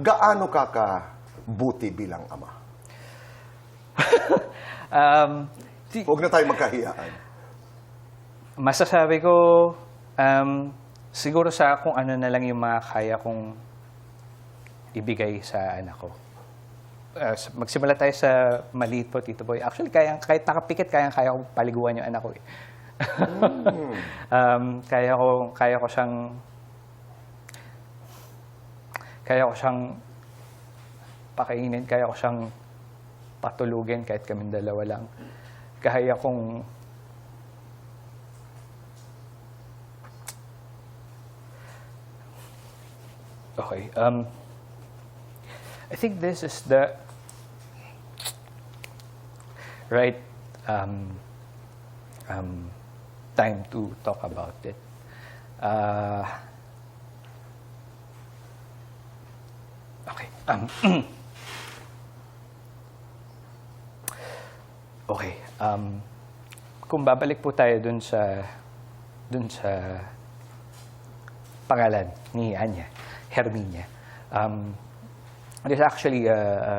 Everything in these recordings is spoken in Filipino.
Gaano ka ka buti bilang ama? Um, Huwag na tayo magkahiyaan. masasabi ko, um, siguro sa kung ano na lang yung mga kaya kong ibigay sa anak ko. Uh, magsimula tayo sa maliit po, Tito Boy. Actually, kaya, kahit nakapikit, kaya kaya ko paliguan yung anak ko. Eh. um, kaya ko kaya ko siyang kaya ko siyang pakainin, kaya ko siyang patulugin kahit kami dalawa lang. Kaya kong Okay. Um, I think this is the right um, um, time to talk about it. Uh, okay. Um, okay. Um, kung babalik po tayo dun sa dun sa pangalan ni Anya, Herminia. Um, there's actually a, a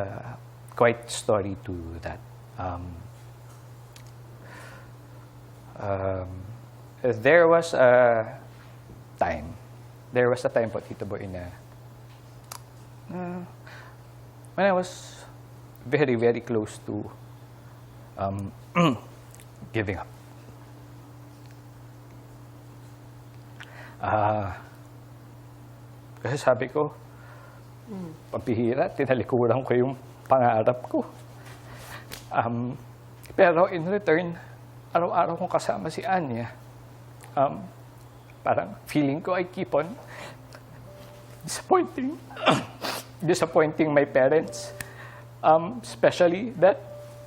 quite story to that. Um, um, there was a time, there was a time po, Tito Boy, na uh, when I was very, very close to um, giving up. Ah, kasi sabi ko, pabihira, tinalikuran ko yung pangarap ko. Um, pero in return, araw-araw kong kasama si Anya. Um, parang feeling ko I keep on disappointing, disappointing my parents. Um, especially that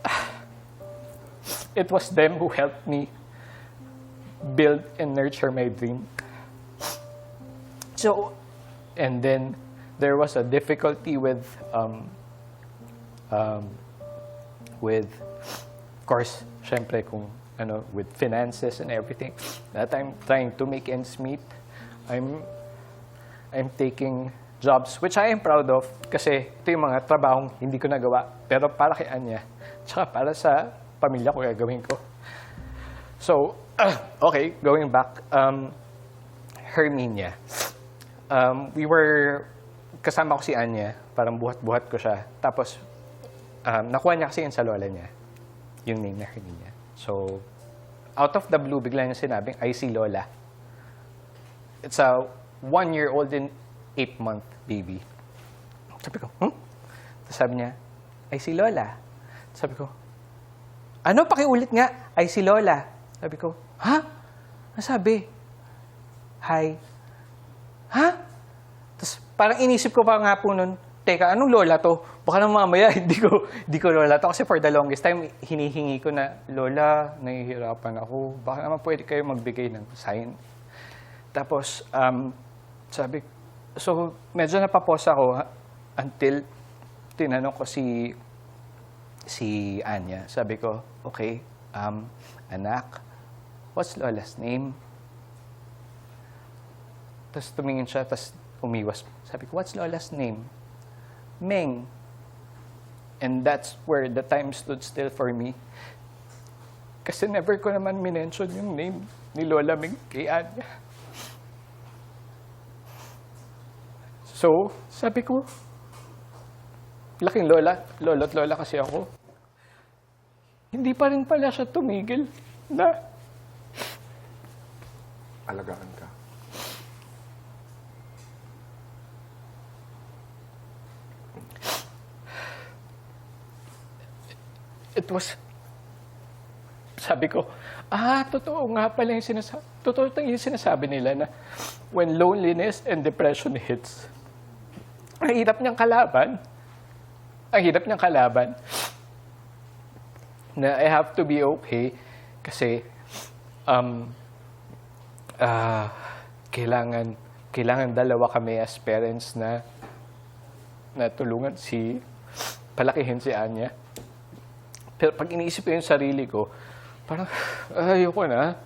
it was them who helped me build and nurture my dream. So, and then there was a difficulty with um, um, with of course syempre kung ano with finances and everything that I'm trying to make ends meet I'm I'm taking jobs which I am proud of kasi ito yung mga trabahong hindi ko nagawa pero para kay Anya tsaka para sa pamilya ko gagawin ko so okay going back um, Herminia um, we were, kasama ko si Anya, parang buhat-buhat ko siya. Tapos, um, nakuha niya kasi yun sa lola niya, yung name na Herminia. So, out of the blue, bigla niya sinabing, I see Lola. It's a one-year-old and eight-month baby. Sabi ko, hmm? Tapos sabi niya, I see Lola. Sabi ko, ano, pakiulit nga, I see Lola. Sabi ko, ha? Ano sabi? Hi, Ha? Tapos parang inisip ko pa nga po nun, teka, anong lola to? Baka naman mamaya hindi ko, hindi ko lola to. Kasi for the longest time, hinihingi ko na, lola, nahihirapan ako. Baka naman pwede kayo magbigay ng sign. Tapos, um, sabi, so medyo napapos ako until tinanong ko si si Anya. Sabi ko, okay, um, anak, what's Lola's name? Tapos tumingin siya, tapos umiwas. Sabi ko, what's Lola's name? Meng. And that's where the time stood still for me. Kasi never ko naman minention yung name ni Lola Meng kay Anya. So, sabi ko, laking lola, lolo't lola kasi ako. Hindi pa rin pala siya tumigil na Alagaan ka. it was, sabi ko, ah, totoo nga pala yung sinasabi, totoo yung sinasabi nila na when loneliness and depression hits, ang hirap niyang kalaban, ang hirap niyang kalaban, na I have to be okay kasi um, ah, kailangan, kailangan dalawa kami as parents na na tulungan si, palakihin si Anya. Pero pag iniisip ko yung sarili ko, parang, ayoko na.